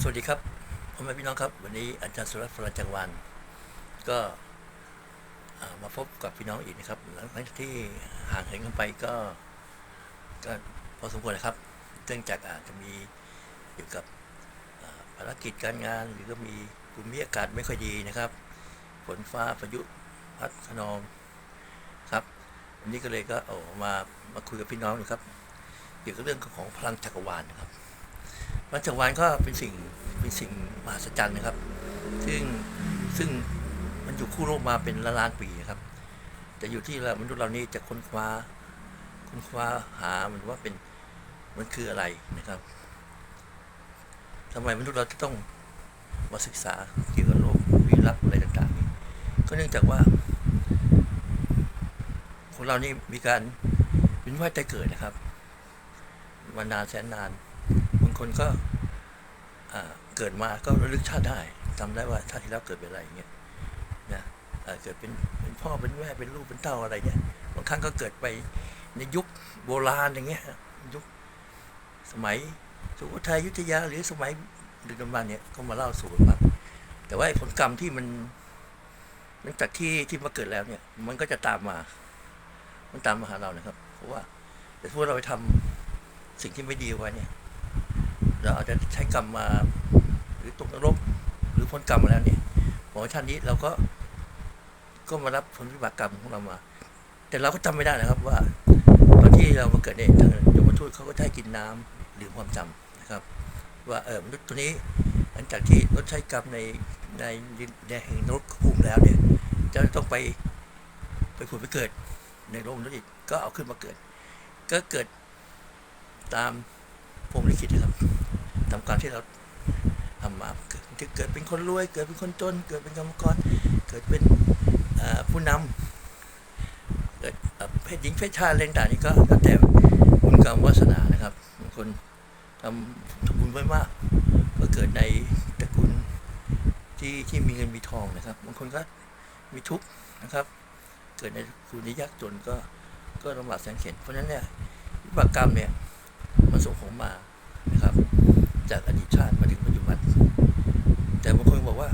สวัสดีครับพ่อแม่พี่น้องครับ วันนี้อาจารย์สุรัตน์ฟรจังวันก็มาพบกับพี่น้องอีกนะครับหลังจากที่ห่างเหินกันไปก็ก็พอสมควรนะครับเนื่องจากอาจจะมีเกี่ยวกับภารกิจการงาน หรือก็มีภูมิอากาศไม่ค่อยดีนะครับฝนฟ้าพายุพัดขนองครับวันนี้ก็เลยก็เอามามาคุยกับพี่น้องนะครับเกี่ยวกับเรื่องของพลังจักรวาลนะครับ พระจักรวาลก็เป็นสิ่งเป็นสิ่งมหัศจรรย์นะครับ ซึ่งซึ่งมันอยู่คู่โลกมาเป็นล้านล้านปีนะครับแต่อยู่ที่เรามนุษย์เรานี่จะค้นคว้าค้นคว้าหามันว่าเป็นมันคืออะไรนะครับทำไมมนุษย์เราจะต้องมาศึกษาเกี่ยวกับโลกวิลับอะไรต่างๆนี่ก็เนื่องจากว่าคนเรานี่มีการเวินว่ายใจเกิดนะครับมานานแสนนานาง คนก็เกิดมาก็ระลึกชาติได้จำได้ว่าชาติที่แล้วเกิดเป็นอะไรอย่างเงี้ยนะอาเกิดเป็นเป็นพ่อเป็นแม่เป็นลูกเป็นเต้าอะไรเนี่ยบางครั้งก็เกิดไปในยุคโบราณอย่างเงี้ยยุคสมัยสุโขทัยยุธยาหรือสมัยดึกดำบรรเนี่ยก็มาเล่าสู่กันฟังแต่ว่าผลกรรมที่มันหลังจากที่ที่มาเกิดแล้วเนี่ย มันก็จะตามมา มันตามมาหาเรานะครับ เพราะว่าแต่ถ้าเราไปทำสิ่งที่ไม่ดีไว้เนี่ย เราอาจจะใช้กรรมมา หรือตกนรกหรือพ้นกรรมมาแล้วเนี่ยพอชาตินี้เราก็ก็มารับผลวิบากกรรมของเรามา แต่เราก็จำไม่ได้นะครับว่าตอนที่เรามาเกิดเนี่ยทางยมทูตเขาก็ให้กินน้ำหรือความจำนะครับ ว่าเออมนุษย์ตัวนี้หลังจากที่ลดใช้กรรมในในในแห่งนรกภูมิแล้วเนี่ยจะต้องไปไปผุดไปเกิดในโลกมนุษย์อีกก็เอาขึ้นมาเกิด ก็เกิดตามพรมลิขิตนะครับ ตามการที่เราทำมาเกิดจะเกิดเป็นคนรวย เกิดเป็นคนจน เกิดเป็นกรรมกร เกิดเป็นผู้นำเกิดเพศหญิงเพศชายอะไรต่างนี่ก็แล้วแต่บุญกรรมวาสนานะครับบางคนทำทำบุญไว้มากก็เกิดในตระกูลที่ที่มีเงินมีทองนะครับบางคนก็มีทุกข์นะครับ เกิดในตระกูลที่ยากจนก็ก็ลำบากแสนเข็ญเพราะฉะนั้นเนี่ยวิบากกรรมเนี่ยมันส่งผลมา จากอดีตชาติมาถึงปัจจุบัน แต่บางคนบอกว่า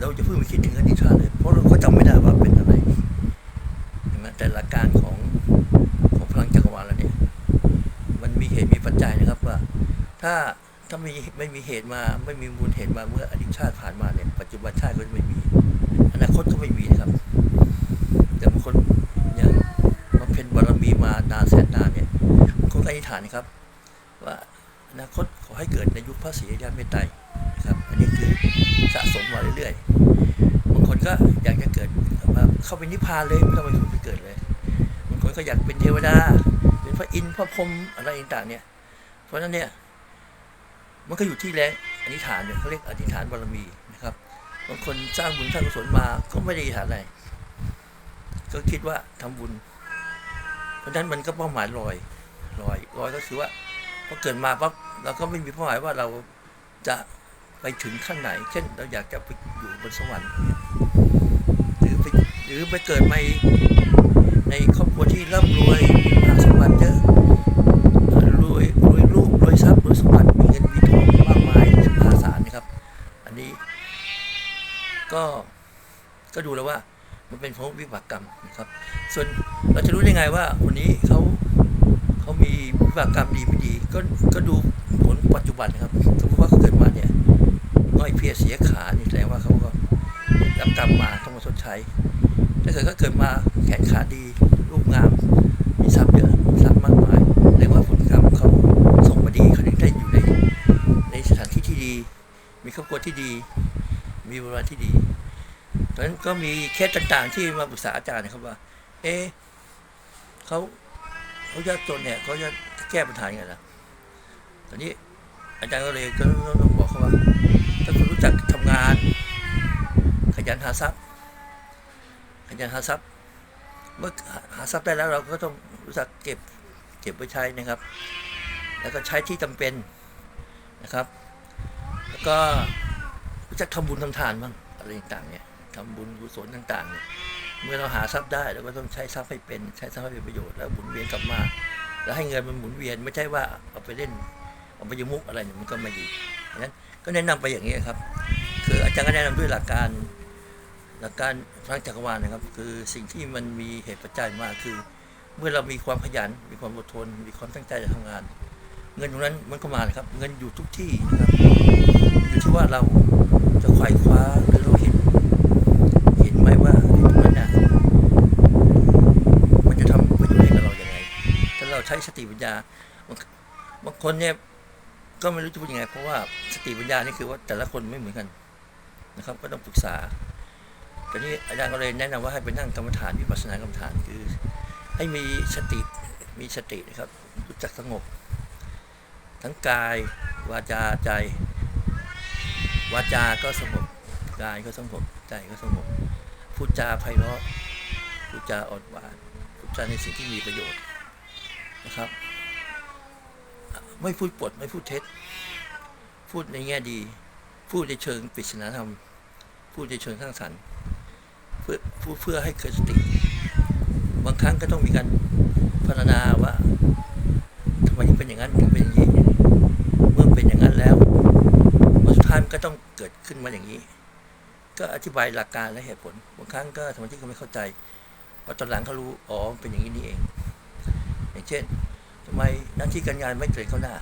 เราจะเพิ่งไปคิดถึงอดีตชาติเลยเพราะเราก็จำไม่ได้ว่าเป็นอะไรเห็นไหมแต่หลักการของของพลังจักรวาลแล้วเนี่ยมันมีเหตุมีปัจจัยนะครับว่า ถ้าถ้ามีไม่มีเหตุมาไม่มีมูลเหตุมาเมื่ออดีตชาติผ่านมาเนี่ยปัจจุบันชาติก็จะไม่มี อนาคตก็ไม่มีนะครับ แต่บางคนอย่างบำเพ็ญบารมีมานานแสนนานเนี่ยคนก็อธิษฐานนะครับ ว่า อนาคตขอให้เกิดในยุคพระศรีอริยเมตไตรนะครับ อันนี้คือสะสมมาเรื่อยๆบางคนก็อยากจะเกิดว่าเข้าไปนิพพานเลยไม่ต้องไปผุดไปเกิดเลยบางคนก็อยากเป็นเทวดา เป็นพระอินทร์พระพรหมอะไรต่างๆเนี่ยเพราะฉะนั้นเนี่ยมันก็อยู่ที่แรงอธิษฐานเนี่ยเขาเรียกอธิษฐานบารมีนะครับบางคนสร้างบุญสร้างกุศลมาก็ไม่ได้อธิษฐานอะไรก็คิดว่าทำบุญ เพราะฉะนั้นมันก็เป้าหมายลอยลอยลอยก็คือว่า พอเกิดมาปั๊บเราก็ไม่มีเป้าหมายว่าเราจะไปถึงขั้นไหน เช่น เราอยากจะไปอยู่บนสวรรค์ หรือไปหรือไปเกิดในในครอบครัวที่ร่ำรวยมีมหาสมบัติเยอะรวยรวยลูกรวยทรัพย์รวยสมบัติมีเงินมีทองมากมายเงินมหาศาลนะครับ อันนี้ ก็ก็ดูแล้วว่ามันเป็นเพราะวิบากกรรมนะครับ ส่วนเราจะรู้ได้ไงว่าคนนี้เขา เขามีวิบากกรรมดีไม่ดี ก็ก็ดูผลปัจจุบันนะครับสมมติว่าเขาเกิดมาเนี่ยง่อยเพียเสียขานี่แสดงว่าเขาก็รับกรรมมาต้องมาชดใช้ถ้าเกิดเขาเกิดมาแขนขาดีรูปงาม มีทรัพย์เยอะทรัพย์มากมายเรียกว่าผลกรรมเขาส่งมาดีเขาถึงได้อยู่ในในสถานที่ที่ดี มีครอบครัวที่ดี มีบริวารที่ดีเพราะฉะนั้นก็มีเคสต่างๆที่มาปรึกษาอาจารย์นะครับว่า เอ๊เขา เขายากจนเนี่ยเขาจะแก้ปัญหายังไงล่ะตอนนี้อาจารย์ก็เลยก็ต้องบอกเขาว่า ถ้าคุณรู้จักทำงาน ขยันหาทรัพย์ ขยันหาทรัพย์ เมื่อหาทรัพย์ได้แล้วเราก็ต้องรู้จักเก็บเก็บไว้ใช้นะครับ แล้วก็ใช้ที่จำเป็นนะครับ แล้วก็รู้จักทำบุญทำทานบ้างอะไรต่างๆเนี่ยทำบุญกุศลต่างๆเนี่ย เมื่อเราหาทรัพย์ได้เราก็ต้องใช้ทรัพย์ให้เป็นใช้ทรัพย์ให้เป็นประโยชน์แล้วหมุนเวียนกลับมา แล้วให้เงินมันหมุนเวียนไม่ใช่ว่าเอาไปเล่นอบายมุกอะไรเนี่ยมันก็ไม่ดีดังนั้นก็แนะนำไปอย่างนี้ครับ คืออาจารย์ก็แนะนำด้วยหลักการหลักการพลังจักรวาลนะครับ คือสิ่งที่มันมีเหตุปัจจัยมากคือ เมื่อเรามีความขยัน มีความอดทน มีความตั้งใจจะทำงาน เงินตรงนั้นมันก็มาครับ เงินอยู่ทุกที่นะครับอยู่ที่ว่าเราจะไขว่คว้าหรือเราเห็น เห็นไหมว่าไอ้ตรงนั้นน่ะมันจะทำประโยชน์ให้กับเราอย่างไร ถ้าเราใช้สติปัญญาบางคนเนี่ยก็ไม่รู้จะพูดยังไง เพราะว่าสติปัญญานี่คือว่าแต่ละคนไม่เหมือนกันนะครับ ก็ต้องปรึกษาแต่นี้อาจารย์ก็เลยแนะนำว่าให้ไปนั่งกรรมฐานวิปัสสนากรรมฐานคือ ให้มีสติมีสตินะครับรู้จักสงบ ทั้งกายวาจาใจ วาจา ก็สงบกายก็สงบใจก็สงบพูดจาไพเราะพูดจาอ่อนหวานพูดจาในสิ่งที่มีประโยชน์ นะครับ ไม่พูดปดไม่พูดเท็จ พูดในแง่ดี พูดในเชิงปริศนาธรรม พูดในเชิงสร้างสรรค์เพื่อพูดเพื่อให้เกิดสติ บางครั้งก็ต้องมีการพัฒนาว่าทำไมถึงเป็นอย่างนั้นถึงเป็นอย่างนี้ เมื่อเป็นอย่างนั้นแล้ววันสุดท้ายมันก็ต้องเกิดขึ้นมาอย่างนี้ ก็อธิบายหลักการและเหตุผล บางครั้งก็สมาชิกก็ไม่เข้าใจพอตอนหลังเขารู้ อ๋อ เป็นอย่างนี้นี่เอง อย่างเช่นทำไมหน้าที่การงานไม่เกิดเข้าหน้า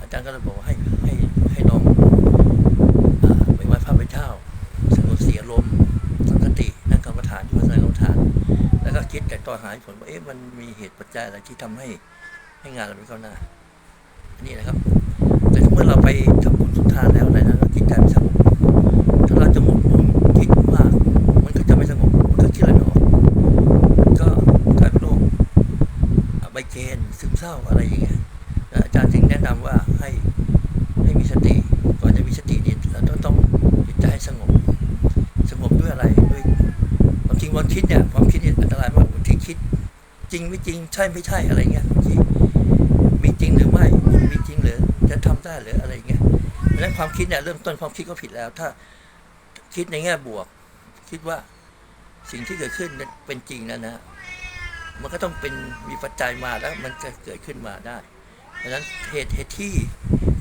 อาจารย์ก็เลยบอกให้ให้ให้น้องอาไปไหว้พระไปเจ้าสงบเสียลมสังสตินั่งกรรมฐานอยู่ภาษากรรมฐาน แล้วก็คิดแต่ต่อหายผลว่าเอ๊ะมันมีเหตุปัจจัยอะไรที่ทำให้ให้งานเราไม่เข้าหน้าอันนี้นะครับ แต่เมื่อเราไปทำบุญสุนทานแล้วอะไรนั้นเราจิตใจมันสงบถ้าเราจะหมกมุ่นคิดมาก มันก็จะไม่สงบมันก็คิดอะไรไม่ออก ก็กลายเป็นโรคอะใบเกณฑ์ซึม เศร้าอะไรอย่างเงี้ยอาจารย์จึงแนะนำว่าให้ให้มีสติก่อนจะมีสตินี่เราต้องต้องจิตใจให้สงบ สงบด้วยอะไรด้วยความจริงความคิดเนี่ยความคิดเนี่ยอันตรายมากบางทีคิด จริงไม่จริงใช่ไม่ใช่อะไรเงี้ยบางทีมีจริงหรือไม่มีจริงหรือจะทำได้หรืออะไรเงี้ยเพราะฉะนั้นความคิดเนี่ยเริ่มต้นความคิดก็ผิดแล้ว ถ้าคิดในแง่บวก คิดว่าสิ่งที่เกิดขึ้นเป็นจริงนะนะ มันก็ต้องเป็นมีปัจจัยมาแล้วมันจะเกิดขึ้นมาได้เพราะฉะนั้นเหตุเหตุที่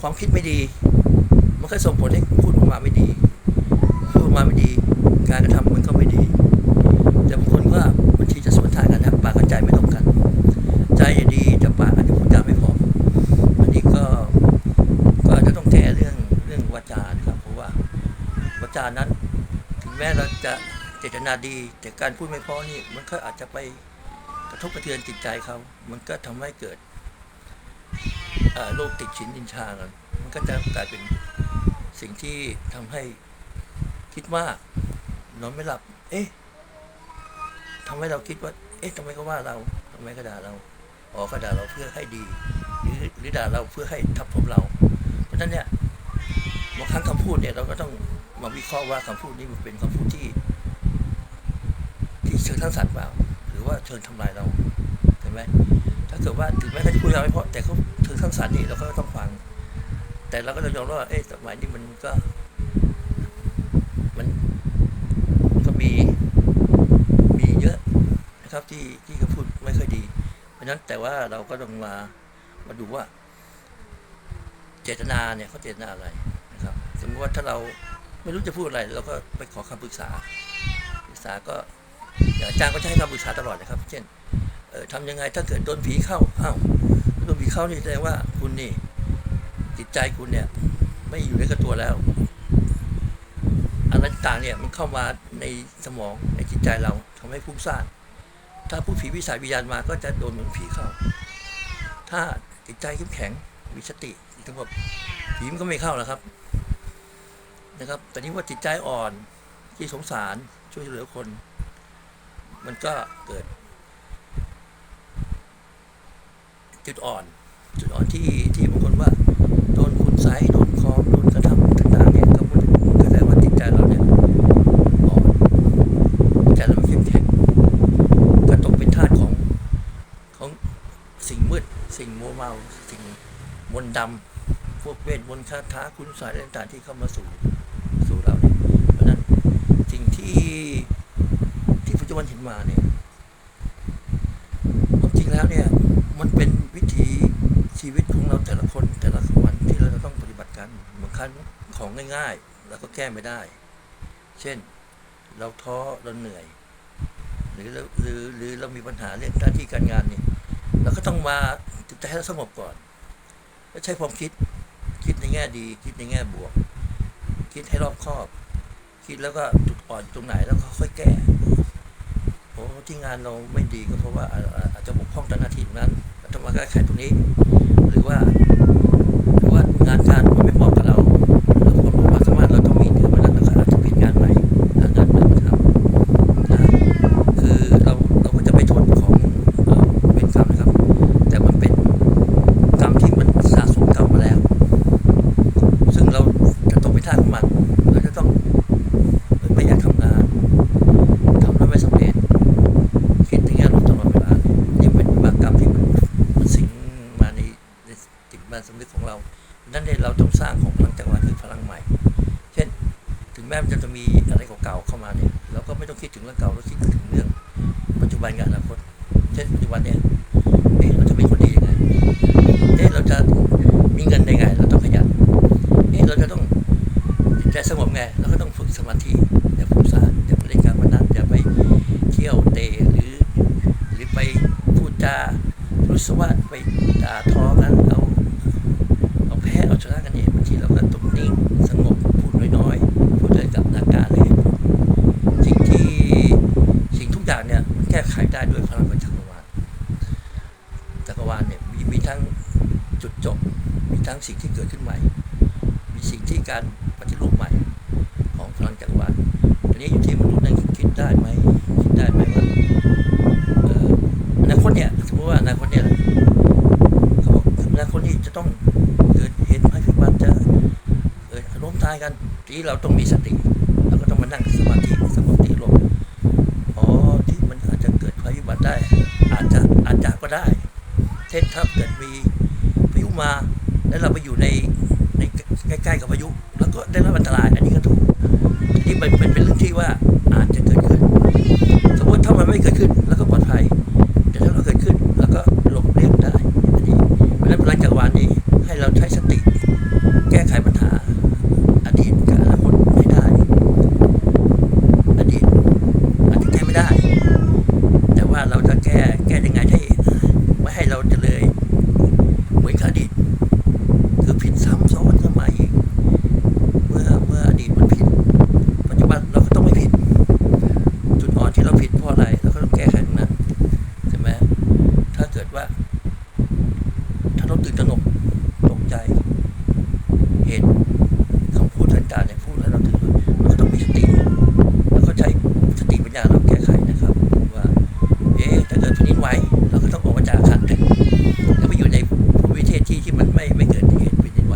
ความคิดไม่ดี มันก็ส่งผลให้พูดออกมาไม่ดีพูดออกมาไม่ดี การกระทำมันก็ไม่ดี แต่บางคนก็บางทีจะสวนทางกันนะปากกับใจไม่ตรงกัน ใจดีแต่ปากอาจจะพูดจาไม่พออันนี้ก็ก็อาจจะต้องแก้เรื่องเรื่องวาจานะครับเพราะว่าวาจานั้น ถึงแม้เราจะเจตนาดี แต่การพูดไม่เพอนี่มันก็อาจจะไป กระทบกระเทือนจิตใจเขา มันก็ทำให้เกิดโรคติดฉินดินชากันมันก็จะกลายเป็นสิ่งที่ทำให้คิดมานอนไม่หลับ เอ๊ะทำให้เราคิดว่า เอ๊ะทำไมก็ว่าเราทำไมก็ด่าเราอ๋อก็ด่าเราเพื่อให้ดีหรือหรือด่าเราเพื่อให้ทับถมเรา เพราะฉะนั้นเนี่ยบางครั้งคำพูดเนี่ยเราก็ต้องมาวิเคราะห์ว่าคำพูดนี้มันเป็นคำพูดที่ ที่เชิงสร้งสรรค์เปล่า รือว่าเชิงทำลายเราเห็นไหมถ้าเกิดว่าถึงแม้เขาจะพูดเราไม่เพราะแต่เขาเชิงสร้างสรรค์นี่เราก็ต้องฟัง แต่เราก็ต้องยอมว่าเอ๊ะสมัยนี้มันก็ มันก็มีมีเยอะนะครับที่ที่เขาพูดไม่ค่อยดี เพราะฉะนั้นแต่ว่าเราก็ต้องมามาดูว่า เจตนาเนี่ยเขาเจตนาอะไรนะครับ สมมติว่าถ้าเราไม่รู้จะพูดอะไร เราก็ไปขอคำปรึกษาปรึกษาก็ อย่างอาจารย์ก็จะให้คำปรึกษาตลอดนะครับ เช่นทำยังไงถ้าเกิดโดนผีเข้าอ้าวโดนผีเข้านี่แสดงว่าคุณนี่จิตใจคุณเนี่ย ไม่อยู่ในกับตัวแล้วอะไรต่างเนี่ยมันเข้ามาในสมองในจิตใจเราทำให้ฟุ้งซ่านถ้าผู้ผีวิสัยวิญญาณมาก็จะโดนเหมือนผีเข้า ถ้าจิตใจเข้มแข็งมีสติสงบผีมันก็ไม่เข้าแล้วครับ นะครับ แต่นี้ว่าจิตใจอ่อนที่สงสารช่วยเหลือคน มันก็เกิด จุดอ่อน จุดอ่อนที่ที่บางคนว่า โดนคุณไสยโดนคอมโดนกระทำต่างๆเนี่ยก็มันก็แสดงว่าจิตใจเราเนี่ยอ่อนจิตใจเราไม่เข้มแข็งก็ตกเป็นทาสของของสิ่งมืด สิ่งมัวเมา สิ่งมนต์ดำพวกเวทมนต์คาถาคุณสายต่างๆที่เข้ามาสู่สู่เราเนี่ยเพราะนั้นสิ่งที่ ที่ปัจจุบันเห็นมาเนี่ยความจริงแล้วเนี่ยมันเป็นวิถีชีวิตของเราแต่ละคนแต่ละวันที่เราจะต้องปฏิบัติกันบางครั้งของง่ายๆเราก็แก้ไม่ได้ เช่น เราท้อเราเหนื่อย หรือเราหรือหรือเรามีปัญหาเรื่องหน้าที่การงานเนี่ยเราก็ต้องมาจิตใจให้เราสงบก่อนแล้วใช้ความคิดคิดในแง่ดี คิดในแง่บวก คิดให้รอบคอบ คิดแล้วก็จุดอ่อนตรงไหนแล้วก็ค่อยแก้ อ้ที่งานเราไม่ดีก็เพราะว่าอาจจะบกพร่องต่างหน้าที่นั้นเราต้องมาแก้ไขตรงนี้ หรือว่าหรือว่างานการมันไม่เหมาะ ถึงเรื่องเก่าเราคิดถึงเรื่อง ปัจจุบันกับอนาคต เช่นปัจจุบันเนี่ยเอ๊ะเราจะเป็นคนดียังไงเอ๊ะเราจะมีเงินได้ไง เราต้องขยันเอ๊ะเราจะต้องจิตใจสงบไงเราก็ต้องฝึกสมาธิอย่าฟุ้งซ่านอย่าไปเล่นการพนันอย่าไปเที่ยวเตะหรือ หรือไปพูดจารู้สึกว่าไปด่าทอกันเอาเอาแพ้เอาชนะกันเนี่ยบางทีเราก็ต้องนิ่งสงบพูดน้อยๆพูดเลยกับอาการเลยสิ่งที่สิ่งทุกอย่างเนี่ยมันแก้ไขได้ด้วยพลังของจักรวาลจักรวาลเนี่ยมีมีทั้งจุดจบ มีทั้ งสิ่งที่เกิดขึ้นใหม่ มีสิ่งที่การปฏิรูปใหม่ของพลังจักรวาลทีนี้อยู่ที่มนุษย์นั้นคิดได้ไหมคิดได้ไหมว่าอนาคตเนี่ยสมมติว่าอนาคตเนี่ยเขาบอกอนาคตนี้จะต้องเกิดเหตุภัยพิบัติจะเกิดล้มตายกันทีนี้เราต้องมีสติเราก็ต้องมานั่งสมาธิสงบสติลมอ๋อที่มันอาจจะเกิดภัยพิบัติได้ อาจจะอาจจะก็ได้เช่นถ้าเกิดมีพายุมา แล้วเราไปอยู่ในในใกล้ๆกับพายุ แล้วก็ได้รับอันตราย อันนี้ก็ถูกทีนี้มันเป็นเป็นเรื่องที่ว่าอาจจะเกิดขึ้น สมมติถ้ามันไม่เกิดขึ้นแล้วก็ปลอดภัย แต่ถ้าเราเกิดขึ้นแล้วก็หลบเลี่ยงได้อันนี้เพราะฉะนั้นพลังจักรวาลนี้ให้เราใช้สติ แก้ไขปัญหา อดีตกับอนาคตให้ได้ อดีตอาจจะแก้ไม่ได้ แต่ว่าเราจะแก้แก้ยังไงให้ไม่ให้เราเจะเลยเหมือนกับอดีต คือผิดซ้ำซ้อนขึ้นมาอีก เมื่อเมื่ออดีตมันผิด ปัจจุบันเราก็ต้องไม่ผิด จุดอ่อนที่ เราผิดเพราะอะไรเราก็ต้องแก้ไขตรงนั้นใช่ไหมถ้าเกิดว่า ถ้าเราตื่นตระหนกตกใจ เห็นคำพูดต่างๆเนี่ยพูดแล้วเราตื่นเราก็ต้องมีสติ แล้วก็ใช้สติปัญญาเราแก้ไขนะครับ ว่า เอ๊ะถ้าเกิดแผ่นดินไหวเราก็ต้องออกมาจากอาคารตึกแล้วไปอยู่ในภูมิประเทศที่ที่มันไม่ไม่เกิดเหตุแผ่นดินไหว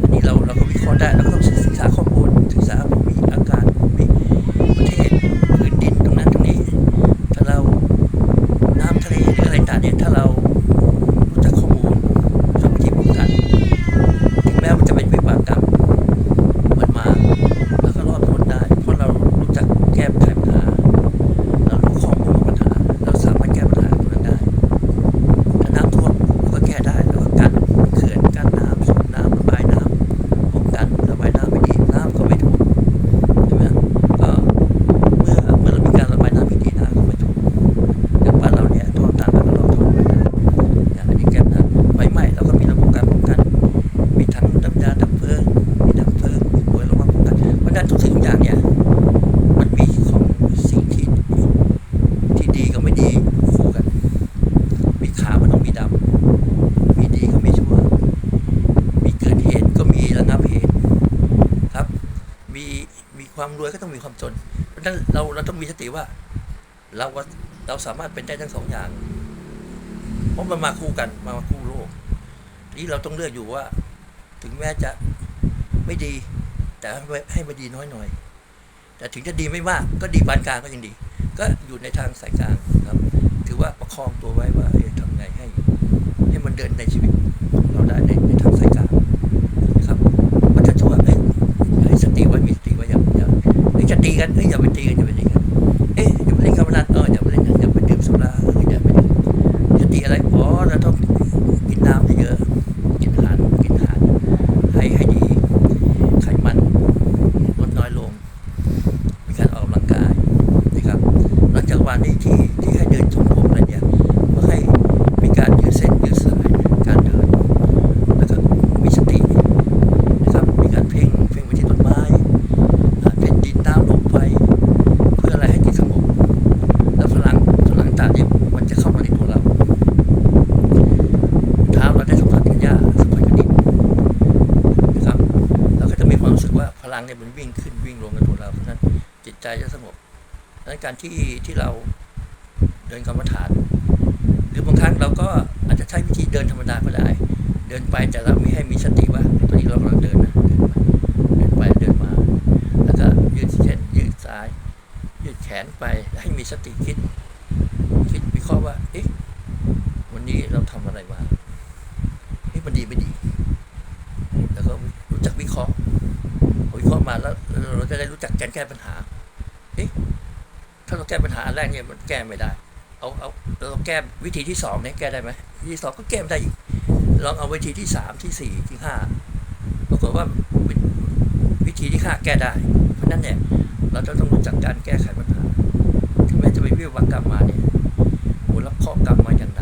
อันนี้เราเราก็วิเคราะห์ได้เราก็ต้องศึกษาข้อมูลศึกษาภูมิอากาศภูมิประเทศพื้นดินตรงนั้นตรงนี้ ถ้าเราน้ำทะเลหรืออะไรต่างเนี่ยถ้าเรารู้จักข้อมูลสมที่ป้องกันถึงแม้มันจะเป็นวิบากกรรมมันมาแล้วก็รอดพ้นได้ เพราะเรารู้จักแก้ปัญหา เรารู้ข้อมูลของปัญหา เราสามารถแก้ปัญหาตรงนั้นได้ถ้าน้ำท่วมเราก็แก้ได้เราก็กันเขื่อนกันน้ำสูบน้ำระบายน้ำป้องกันระบายน้ำไม่ดีน้ำก็ไม่ท่วมใช่ไหมก็เมื่อเมื่อเรามีการระบายน้ำที่ดีน้ำก็ไม่ท่วมอย่างบ้านเราเนี่ยท่วมตันแล้วก็เราท่วมไม่ได้อย่างอันนี้แก้ปัญหาไฟไหม้เราก็มีระบบการป้องกัน มีถังน้ำยาดับเพลิง มีดับเพลิงมีป่วยระวังป้องกันเพราะฉะนั้นทุกสิ่งทุกอย่างเนี่ย มันมีของสิ่งที่ที่ดีกับไม่ดีคู่กัน มีขาวมันต้องมีดำ มีดีก็มีชั่ว มีเกิดเหตุก็มีระงับเหตุครับ มีมีควา มีความจน เพราะฉะนั้นเราเราต้องมีสติว่า เราว่าเราสามารถเป็นได้ทั้งสองอย่าง เพราะมันมาคู่กันมาคู่โลกนี้เราต้องเลือกอยู่ว่า ถึงแม้จะไม่ดี แต่ให้ให้มันดีน้อยหน่อย แต่ถึงจะดีไม่มากก็ดีปานกลางก็ยังดี ก็อยู่ในทางสายกลางครับ ถือว่าประคองตัวไว้ว่าทำไงให้ ให้มันเดินในชีวิต เราได้ในในทางสายกลางนะครับมันจะช่วยเอ้ยให้สติไว้มีสติไว้อย่าอย่าเอ้ยจะตี กันเอ้ยอย่าไปตีกันอย่าไปตีกันเอ๊ะอย่าไปเล่นการพนันเอออย่าไปเล่นอย่าไปดื่มสุราเอออย่าไปดื่มสติอะไรอ๋อเราต้องกินน้ำเยอะๆกินอาหาร ลังเนี่ยมันวิ่งขึ้นวิ่งลงกับตัวเราเพราะฉะนั้นจิตใจจะสงบดังนั้น การที่ที่เราเดินกรรมฐาน หรือบางครั้งเราก็อาจจะใช้วิธีเดินธรรมดาก็ได้ เดินไปแต่เรามีให้มีสติว่าตอนนี้เรากำลังเดินนะเดินไปเดินมา แล้วก็ยืดเช่นยืดซ้าย ยืดแขนไปให้มีสติคิด คิดวิเคราะห์ว่าเอ๊ะวันนี้เราทำอะไรมาเอ๊ะมันดีไม่ดี แล้วก็รู้จักวิเคราะห์วิเคราะห์มาแล้วเราจะได้รู้จักการแก้ปัญหาเอ๊ะถ้า เราแก้ปัญหาแรกเนี่ยมันแก้ไม่ได้ เอาเอาเราแก้วิธีที่สองเนี่ยแก้ได้ไหมวิธีสองก็แก้ไม่ได้อีกลองเอาวิธีที่สามที่สี่ที่ห้าปรากฏว่าวิวิธีที่ห้าแก้ได้ เพราะนั้นเนี่ยเราจะต้องรู้จักการแก้ไขปัญหาถึงแม้จะไปวิวักกรรมมาเนี่ยโหรับข้อกรรมมาอย่าง